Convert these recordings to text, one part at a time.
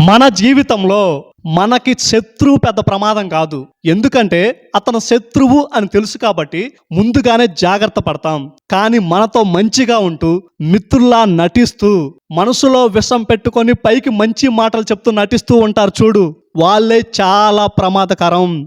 మన జీవితంలో మనకి శత్రువు పెద్ద ప్రమాదం కాదు. ఎందుకంటే అతను శత్రువు అని తెలుసు కాబట్టి ముందుగానే జాగ్రత్త పడతాం. కానీ మనతో మంచిగా ఉంటూ మిత్రుల్లా నటిస్తూ మనసులో విషం పెట్టుకొని పైకి మంచి మాటలు చెప్తూ నటిస్తూ ఉంటారు చూడు. వాళ్ళే చాలా ప్రమాదకరం.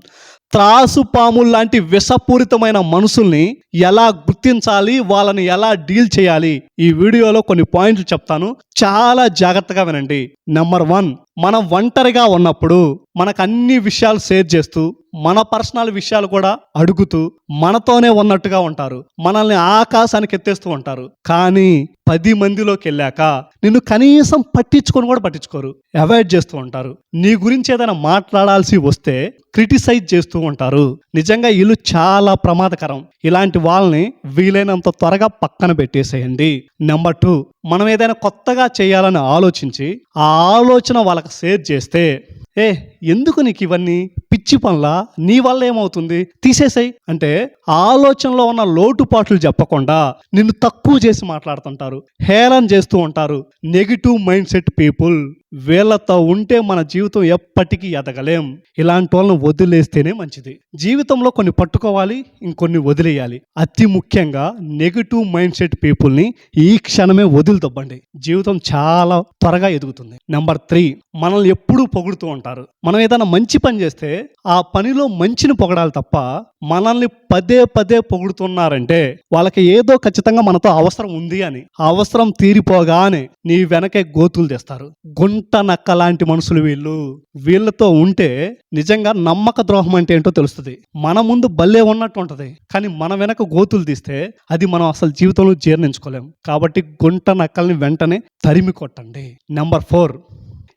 త్రాసు పాములు లాంటి విషపూరితమైన మనుషుల్ని ఎలా గుర్తించాలి? వాళ్ళని ఎలా డీల్ చేయాలి? ఈ వీడియోలో కొన్ని పాయింట్లు చెప్తాను. చాలా జాగ్రత్తగా వినండి. నెంబర్ వన్ మనం ఒంటరిగా ఉన్నప్పుడు మనకు అన్ని విషయాలు షేర్ చేస్తూ మన పర్సనల్ విషయాలు కూడా అడుగుతూ మనతోనే ఉన్నట్టుగా ఉంటారు. మనల్ని ఆకాశానికి ఎత్తేస్తూ ఉంటారు. కానీ పది మందిలోకి వెళ్ళాక నిన్ను కనీసం పట్టించుకొని కూడా పట్టించుకోరు. అవాయిడ్ చేస్తూ ఉంటారు. నీ గురించి ఏదైనా మాట్లాడాల్సి వస్తే క్రిటిసైజ్ చేస్తూ ఉంటారు. నిజంగా వీళ్ళు చాలా ప్రమాదకరం. ఇలాంటి వాళ్ళని వీలైనంత త్వరగా పక్కన పెట్టేసేయండి. నెంబర్ టూ మనం ఏదైనా కొత్తగా చేయాలని ఆలోచించి ఆ ఆలోచన వాళ్ళకి షేర్ చేస్తే ఏ ఎందుకు నీకు ఇవన్నీ? పిచ్చి పనులా? నీ వల్ల ఏమవుతుంది? తీసేసాయి. అంటే ఆలోచనలో ఉన్న లోటుపాట్లు చెప్పకుండా నిన్ను తక్కువ చేసి మాట్లాడుతుంటారు హేళన చేస్తూ ఉంటారు నెగిటివ్ మైండ్ సెట్ పీపుల్ వీళ్ళతో ఉంటే మన జీవితం ఎప్పటికీ ఎదగలేం. ఇలాంటి వాళ్ళని వదిలేస్తేనే మంచిది. జీవితంలో కొన్ని పట్టుకోవాలి ఇంకొన్ని వదిలేయాలి. అతి ముఖ్యంగా నెగిటివ్ మైండ్ సెట్ పీపుల్ని ఈ క్షణమే వదిలిదవ్వండి జీవితం చాలా త్వరగా ఎదుగుతుంది. నెంబర్ త్రీ మనల్ని ఎప్పుడూ పొగుడుతూ ఉంటారు. మనం ఏదైనా మంచి పని చేస్తే ఆ పనిలో మంచిని పొగడాలి తప్ప మనల్ని పదే పదే పొగుడుతున్నారంటే వాళ్ళకి ఏదో ఖచ్చితంగా మనతో అవసరం ఉంది అని. అవసరం తీరిపోగానే నీ వెనకే గోతులు తెస్తారు. గుంట నక్క లాంటి మనుషులు వీళ్ళు. వీళ్ళతో ఉంటే నిజంగా నమ్మక ద్రోహం అంటే ఏంటో తెలుస్తుంది. మన ముందు భలే ఉన్నట్టు ఉంటుంది. కానీ మన వెనక గోతులు తీస్తే అది మనం అసలు జీవితంలో జీర్ణించుకోలేం. కాబట్టి గుంట నక్కల్ని వెంటనే తరిమి కొట్టండి. Number four.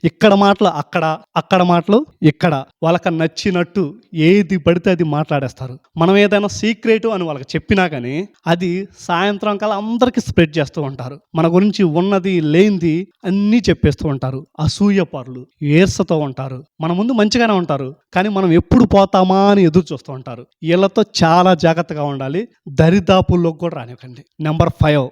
ఇక్కడ మాటలు అక్కడ అక్కడ మాటలు ఇక్కడ. వాళ్ళకి నచ్చినట్టు ఏది పడితే అది మాట్లాడేస్తారు. మనం ఏదైనా సీక్రెట్ అని వాళ్ళకి చెప్పినా కానీ అది సాయంత్రం కల్లా అందరికీ స్ప్రెడ్ చేస్తూ ఉంటారు. మన గురించి ఉన్నది లేనిది అన్నీ చెప్పేస్తూ ఉంటారు. అసూయపరులు ఏర్సతో ఉంటారు. మన ముందు మంచిగానే ఉంటారు. కానీ మనం ఎప్పుడు పోతామా అని ఎదురు చూస్తూ ఉంటారు. వీళ్ళతో చాలా జాగ్రత్తగా ఉండాలి. దరిదాపుల్లోకి కూడా రానివ్వకండి. నెంబర్ ఫైవ్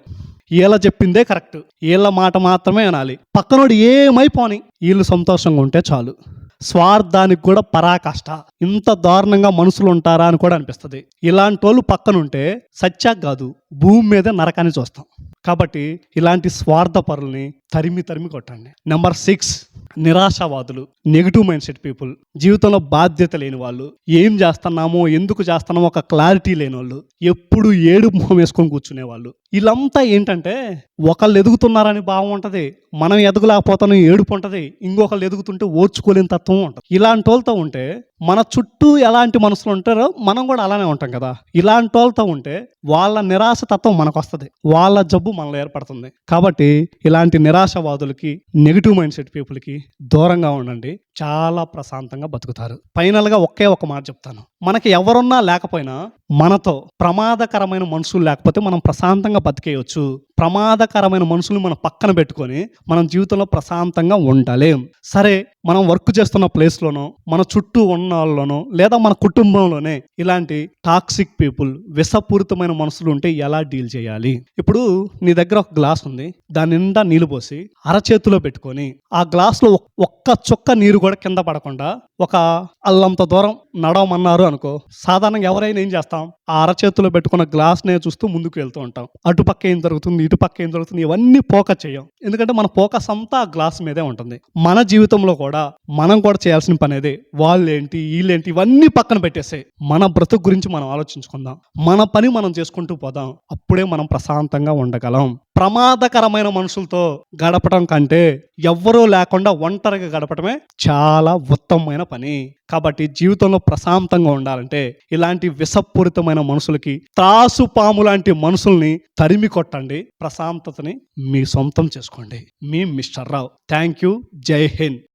వీళ్ళ చెప్పిందే కరెక్ట్. వీళ్ళ మాట మాత్రమే అనాలి. పక్కనోడు ఏమైపోని? వీళ్ళు సంతోషంగా ఉంటే చాలు. స్వార్థానికి కూడా పరాకాష్ట. ఇంత దారుణంగా మనుషులు ఉంటారా అని కూడా అనిపిస్తుంది. ఇలాంటి వాళ్ళు పక్కనుంటే సత్యాక్ కాదు భూమి మీద నరకాన్ని చూస్తాం. కాబట్టి ఇలాంటి స్వార్థ పరుల్ని తరిమి తరిమి కొట్టండి. నెంబర్ సిక్స్ నిరాశావాదులు నెగిటివ్ మైండ్ సెట్ పీపుల్. జీవితంలో బాధ్యత లేని వాళ్ళు. ఏం చేస్తున్నామో ఎందుకు చేస్తున్నామో ఒక క్లారిటీ లేని వాళ్ళు ఎప్పుడు ఏడు మొహం వేసుకొని కూర్చునే వాళ్ళు వీళ్ళంతా ఏంటంటే ఒకళ్ళు ఎదుగుతున్నారని భావం ఉంటుంది మనం ఎదగలేకపోతాను ఏడుపు ఉంటుంది ఇంకొకళ్ళు ఎదుగుతుంటే ఓర్చుకోలేని తత్వం ఉంటుంది. ఇలాంటి వాళ్ళతో ఉంటే మన చుట్టూ ఎలాంటి మనుషులు ఉంటారో మనం కూడా అలానే ఉంటాం కదా. ఇలాంటి వాళ్ళతో ఉంటే వాళ్ళ నిరాశ తత్వం మనకు వస్తుంది వాళ్ళ జబ్బు మనలో ఏర్పడుతుంది. కాబట్టి ఇలాంటి నిరాశవాదులకి నెగిటివ్ మైండ్ సెట్ పీపుల్కి దూరంగా ఉండండి చాలా ప్రశాంతంగా బతుకుతారు. ఫైనల్గా ఒకే ఒక మాట చెప్తాను. మనకి ఎవరున్నా లేకపోయినా మనతో ప్రమాదకరమైన మనుషులు లేకపోతే మనం ప్రశాంతంగా బతికేయచ్చు. ప్రమాదకరమైన మనుషులు మనం పక్కన పెట్టుకొని మనం జీవితంలో ప్రశాంతంగా ఉండలేం. సరే మనం వర్క్ చేస్తున్న ప్లేస్లోనో మన చుట్టూ ఉన్న వాళ్ళలోనో లేదా మన కుటుంబంలోనే ఇలాంటి టాక్సిక్ పీపుల్ విషపూరితమైన మనసులు ఉంటే ఎలా డీల్ చేయాలి? ఇప్పుడు నీ దగ్గర ఒక గ్లాస్ ఉంది. దాని నిండా నీళ్ళు పోసి అరచేతిలో పెట్టుకొని ఆ గ్లాస్లో ఒక్క చుక్క నీరు కూడా కింద పడకుండా ఒక అల్లంత దూరం నడవమన్నారు అనుకో సాధారణంగా ఎవరైనా ఏం చేస్తాం? ఆ అరచేతిలో పెట్టుకున్న గ్లాస్నే చూస్తూ ముందుకు వెళ్తూ ఉంటాం. అటుపక్క ఏం జరుగుతుంది ఇటుపక్క ఏం జరుగుతుంది ఇవన్నీ ఫోకస్ చేయం. ఎందుకంటే మన ఫోకస్ అంతా ఆ గ్లాస్ మీదే ఉంటుంది. మన జీవితంలో కూడా మనం కూడా చేయాల్సిన పని అదే. వాళ్ళేంటి వీళ్ళేంటి ఇవన్నీ పక్కన పెట్టేసే మన బ్రతుకు గురించి మనం ఆలోచించుకుందాం. మన పని మనం చేసుకుంటూ పోదాం. అప్పుడే మనం ప్రశాంతంగా ఉండగలం. ప్రమాదకరమైన మనుషులతో గడపడం కంటే ఎవ్వరూ లేకుండా ఒంటరిగా గడపడమే చాలా ఉత్తమమైన పని. కాబట్టి జీవితంలో ప్రశాంతంగా ఉండాలంటే ఇలాంటి విషపూరితమైన మనుషులకి త్రాసు పాము లాంటి మనుషుల్ని తరిమి కొట్టండి. ప్రశాంతతని మీ సొంతం చేసుకోండి. మీ మిస్టర్ రావు. థ్యాంక్ యూ జై హింద్.